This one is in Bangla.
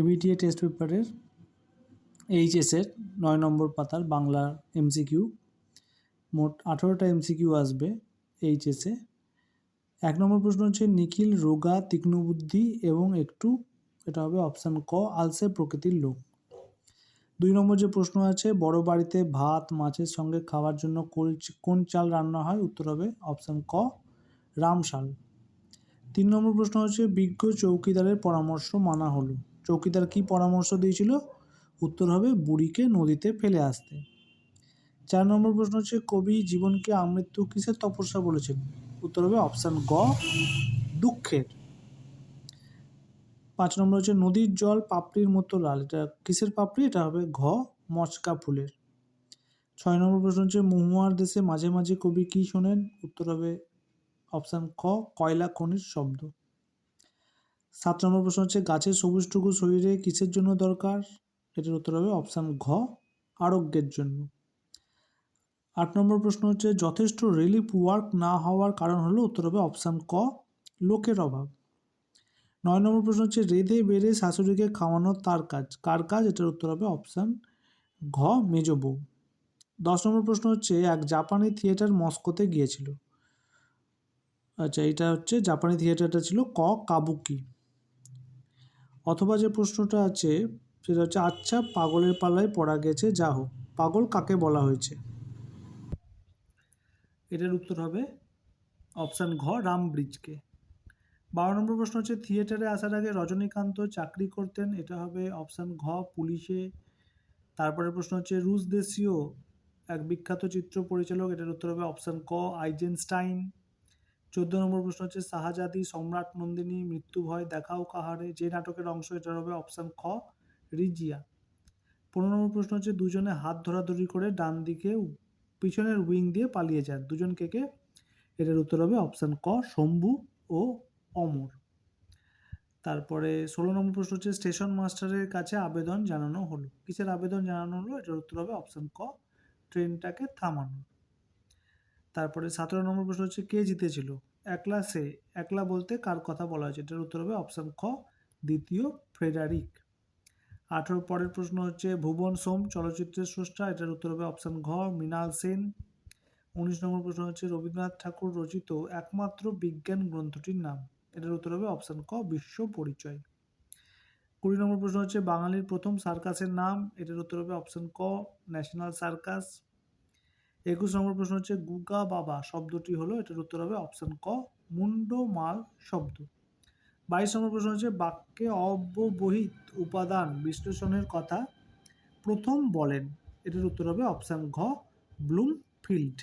এবিটিএ টেস্ট পেপারের এইচএসের নয় নম্বর পাতার বাংলা এমসিকিউ। মোট আঠেরোটা এমসিকিউ আসবে এইচএসে। এক নম্বর প্রশ্ন হচ্ছে, নিখিল, রোগা, তীক্ষ্ণবুদ্ধি এবং একটু, এটা হবে অপশান ক আলসে প্রকৃতির লোক দুই নম্বর যে প্রশ্ন আছে, বড় বাড়িতে ভাত, মাছের সঙ্গে খাওয়ার জন্য কোন চাল রান্না হয়? উত্তর হবে অপশান ক, রামশাল। তিন নম্বর প্রশ্ন হচ্ছে, বিজ্ঞ চৌকিদারের পরামর্শ মানা হলো। চৌকিদার কি পরামর্শ দিয়েছিল? উত্তর হবে, বুড়িকে নদীতে ফেলে আসতে। চার নম্বর প্রশ্ন হচ্ছে, কবি জীবনকে আমৃত্যু কিসের তপস্যা বলেছেন? উত্তর হবে, অপশান গ, দুঃখের। পাঁচ নম্বর হচ্ছে, নদীর জল পাপড়ির মতো লাল। এটা কিসের পাপড়ি? এটা হবে ঘ, মচকা ফুলের। ছয় নম্বর প্রশ্ন হচ্ছে, মহুয়ার দেশে মাঝে মাঝে কবি কি শোনেন? উত্তর হবে অপশান ক, কয়লা খনির শব্দ। সাত নম্বর প্রশ্ন হচ্ছে, গাছের সবুজটুকু শরীরে কিসের জন্য দরকার? এটার উত্তর হবে অপশান ঘ, আরোগ্যের জন্য। আট নম্বর প্রশ্ন হচ্ছে, যথেষ্ট রিলিফ ওয়ার্ক না হওয়ার কারণ হলো, উত্তর হবে অপশান ক, লোকের অভাব। নয় নম্বর প্রশ্ন হচ্ছে রেধে বেড়ে শাশুড়িকে খাওয়ানো তার কাজ, কার কাজ? এটার উত্তর হবে অপশান ঘ, মেজ বউ। দশ নম্বর প্রশ্ন হচ্ছে, এক জাপানি থিয়েটার মস্কোতে গিয়েছিল। আচ্ছা এটা হচ্ছে জাপানি থিয়েটারটা ছিল ক কাবুকি। অথবা যে প্রশ্নটা আছে, সেটা হচ্ছে আচ্ছা পাগলের পাল্লায় পড়া গেছে, যা হোক, পাগল কাকে বলা হয়েছে? এটার উত্তর হবে অপশান ঘ, রাম ব্রিজকে। বারো নম্বর প্রশ্ন হচ্ছে, থিয়েটারে আসার আগে রজনীকান্ত চাকরি করতেন, এটা হবে অপশান ঘ, পুলিশে। তারপরে প্রশ্ন হচ্ছে, রুশ দেশীয় এক বিখ্যাত চিত্র পরিচালক, এটার উত্তর হবে অপশান ক, আইজেনস্টাইন। চোদ্দ নম্বর প্রশ্ন হচ্ছে শাহজাদি সম্রাট নন্দিনী, মৃত্যু ভয় দেখাও কাহারে? যে নাটকের অংশ এটা হবে অপশান খ, রিজিয়া। পনেরো নম্বর প্রশ্ন হচ্ছে, দুজনে হাত ধরাধরি করে ডান দিকে পিছনের উইং দিয়ে পালিয়ে যান। দুজন কে কে? এটার উত্তর হবে অপশান ক, শম্ভু ও অমর। তারপরে ষোলো নম্বর প্রশ্ন হচ্ছে, স্টেশন মাস্টারের কাছে আবেদন জানানো হলো। কিসের আবেদন জানানো হলো? এটার উত্তর হবে অপশান ক, ট্রেনটাকে থামানো তারপরে সতেরো নম্বর প্রশ্ন হচ্ছে, কে জিতেছিল? একলা সে, একলা বলতে কার কথা বলা হয়েছে? এটার উত্তর হবে অপশান খ, দ্বিতীয় ফ্রেডারিক। আঠেরো, পরের প্রশ্ন হচ্ছে, ভুবন সোম চলচ্চিত্রের স্রষ্টা? এটার উত্তর হবে অপশান ঘ, মৃণাল সেন। উনিশ নম্বর প্রশ্ন হচ্ছে, রবীন্দ্রনাথ ঠাকুর রচিত একমাত্র বিজ্ঞান গ্রন্থটির নাম? এটার উত্তর হবে অপশান ক, বিশ্ব পরিচয়। কুড়ি নম্বর প্রশ্ন হচ্ছে, বাঙালির প্রথম সার্কাসের নাম? এটার উত্তর হবে অপশান ক, ন্যাশনাল সার্কাস। একুশ নম্বর প্রশ্ন হচ্ছে, গুগা বাবা শব্দটি হলো, এটার উত্তর হবে অপশান ক মুন্ডমাল শব্দ। বাইশ নম্বর প্রশ্ন হচ্ছে, বাক্যে অব্যবহিত উপাদান বিশ্লেষণের কথা প্রথম বলেন এটার উত্তর হবে অপশান ঘ, ব্লুমফিল্ড